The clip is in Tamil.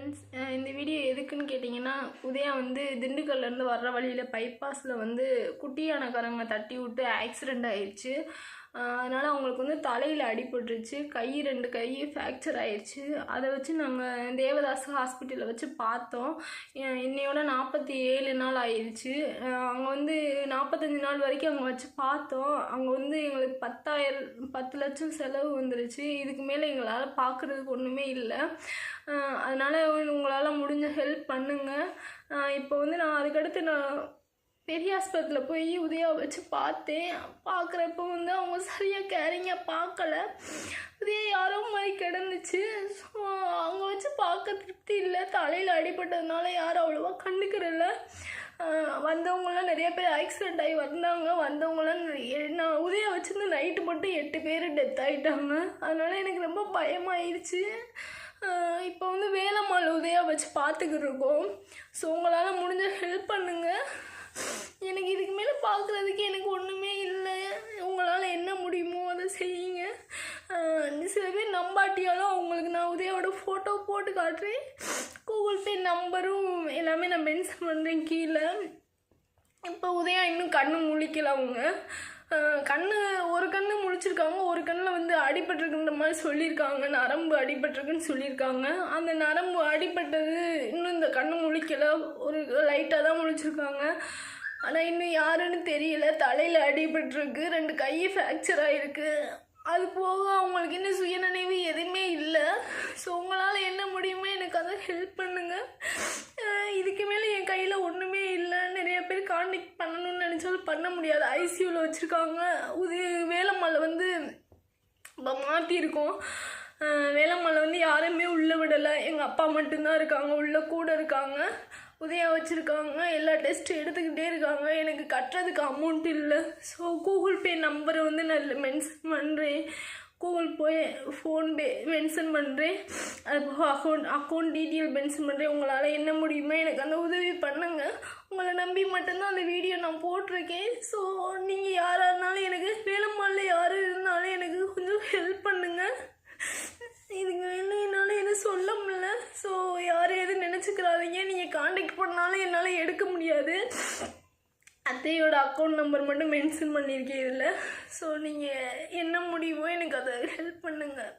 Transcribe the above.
ஃப்ரெண்ட்ஸ் இந்த வீடியோ எதுக்குன்னு கேட்டிங்கன்னா உதயா வந்து திண்டுக்கல்லேருந்து வர்ற வழியில் பைபாஸில் வந்து குட்டியானக்காரங்க தட்டி விட்டு ஆக்சிடெண்ட் ஆயிடுச்சு அதனால் அவங்களுக்கு வந்து தலையில் அடிபட்டுருச்சு. கை ரெண்டு கை ஃப்ராக்சர் ஆயிடுச்சு அதை வச்சு நாங்கள் தேவதாஸ் ஹாஸ்பிட்டலில் வச்சு பார்த்தோம். இன்னையோட நாற்பத்தி ஏழு நாள் ஆயிடுச்சு அங்கே வந்து நாற்பத்தஞ்சு நாள் வரைக்கும் அவங்க வச்சு பார்த்தோம். அங்கே வந்து எங்களுக்கு பத்தாயிரம் பத்து லட்சம் செலவு வந்துருச்சு. இதுக்கு மேலே எங்களால் பார்க்குறதுக்கு ஒன்றுமே இல்லை. அதனால் உங்களால் முடிஞ்ச ஹெல்ப் பண்ணுங்கள் இப்போ வந்து நான் அதுக்கடுத்து நான் பெரிய ஆஸ்பத்திரியில் போய் உதயா வச்சு பார்த்தேன். பார்க்குறப்ப வந்து அவங்க சரியாக கேரிங்காக பார்க்கல உதயா யார் மாதிரி கிடந்துச்சு ஸோ அவங்க வச்சு பார்க்க திருப்தி இல்லை. தலையில் அடிபட்டதுனால யாரும் அவ்வளோவா கண்டுக்கிறதில்ல. வந்தவங்களாம் நிறைய பேர் ஆக்சிடென்ட் ஆகி வந்தாங்க. வந்தவங்களாம் நிறைய- நான் உதய வச்சுருந்து நைட்டு மட்டும் எட்டு பேர் டெத் ஆகிட்டாங்க அதனால் எனக்கு ரொம்ப பயமாயிருச்சு. இப்போ வந்து வேலம்மாள் உதயா வச்சு பார்த்துக்கிட்டு இருக்கோம். ஸோ உங்களால் முடிஞ்ச ஹெல்ப் பண்ணுங்கள் எனக்கு இதுக்கு மேலே பார்க்குறதுக்கு எனக்கு ஒன்று இல்லை உங்களால் என்ன முடியுமோ அதை செய்யுங்க ஆஹ் சில பாட்டியாலும் அவங்களுக்கு நான் உதயோட ஃபோட்டோ போட்டு காட்டுறேன். கூகுள் பே நம்பரும் எல்லாமே நான் மென்ஷன் பண்ணுறேன் கீழே. இப்போ உதயா இன்னும் கண்ணு முழிக்கல அவங்க. கண்ணு ஒரு கண்ணு முழிச்சிருக்காங்க ஒரு கண்ணில் வந்து அடிபட்டிருக்குன்ற மாதிரி சொல்லியிருக்காங்க. நரம்பு அடிபட்டிருக்குன்னு சொல்லியிருக்காங்க. அந்த நரம்பு அடிபட்டது இன்னும் இந்த கண்ணு முழிக்கல. ஒரு லைட்டாக தான் முழிச்சிருக்காங்க. ஆனால் இன்னும் யாருன்னு தெரியல. தலையில் அடிபட்டிருக்கு. ரெண்டு கை ஃப்ராக்சர் ஆகிருக்கு அது போக அவங்களுக்கு இன்னும் சுயநினைவு ஸோ உங்களால் என்ன முடியுமோ எனக்கு அதை ஹெல்ப் பண்ணுங்கள் இதுக்கு மேலே என் கையில் ஒன்றுமே இல்லை நிறைய பேர் கான்டெக்ட் பண்ணணும்னு நினச்சாலும் பண்ண முடியாது. ஐசியூவில் வச்சுருக்காங்க. உது வேலம்மாவில் வந்து மாற்றிருக்கோம் வேலம்மாவில் வந்து யாருமே உள்ளே விடலை. எங்கள் அப்பா மட்டும்தான் இருக்காங்க. உள்ளே கூட இருக்காங்க. உதயா வச்சுருக்காங்க. எல்லா டெஸ்ட்டும் எடுத்துக்கிட்டே இருக்காங்க. எனக்கு கட்டுறதுக்கு அமௌண்ட் இல்லை. ஸோ கூகுள் பே நம்பரை வந்து நான் மென்ஷன் பண்ணுறேன் கூகுள் பே ஃபோன்பே மென்ஷன் பண்ணுறேன் அது போக அக்கௌண்ட் அக்கௌண்ட் டீட்டெயில் மென்ஷன் பண்ணுறேன் உங்களால் என்ன முடியுமோ எனக்கு அந்த உதவி பண்ணுங்க. உங்களை நம்பி மட்டும்தான் அந்த வீடியோ நான் போட்டிருக்கேன். ஸோ நீங்கள் யாராக இருந்தாலும் எனக்கு வேலம்மாளில் யார் இருந்தாலும் எனக்கு கொஞ்சம் ஹெல்ப் பண்ணுங்கள் இதுங்க என்ன என்னால் எதுவும் சொல்ல முடியல. ஸோ யாரும் எதுவும் நினச்சிக்கிறாதீங்க. நீங்கள் காண்டாக்ட் பண்ணாலும் என்னால் எடுக்க முடியாது. அத்தையோட அக்கௌண்ட் நம்பர் மட்டும் மென்ஷன் பண்ணியிருக்கேன் இதில். ஸோ நீங்கள் என்ன முடியுமோ எனக்கு அதை ஹெல்ப் பண்ணுங்கள்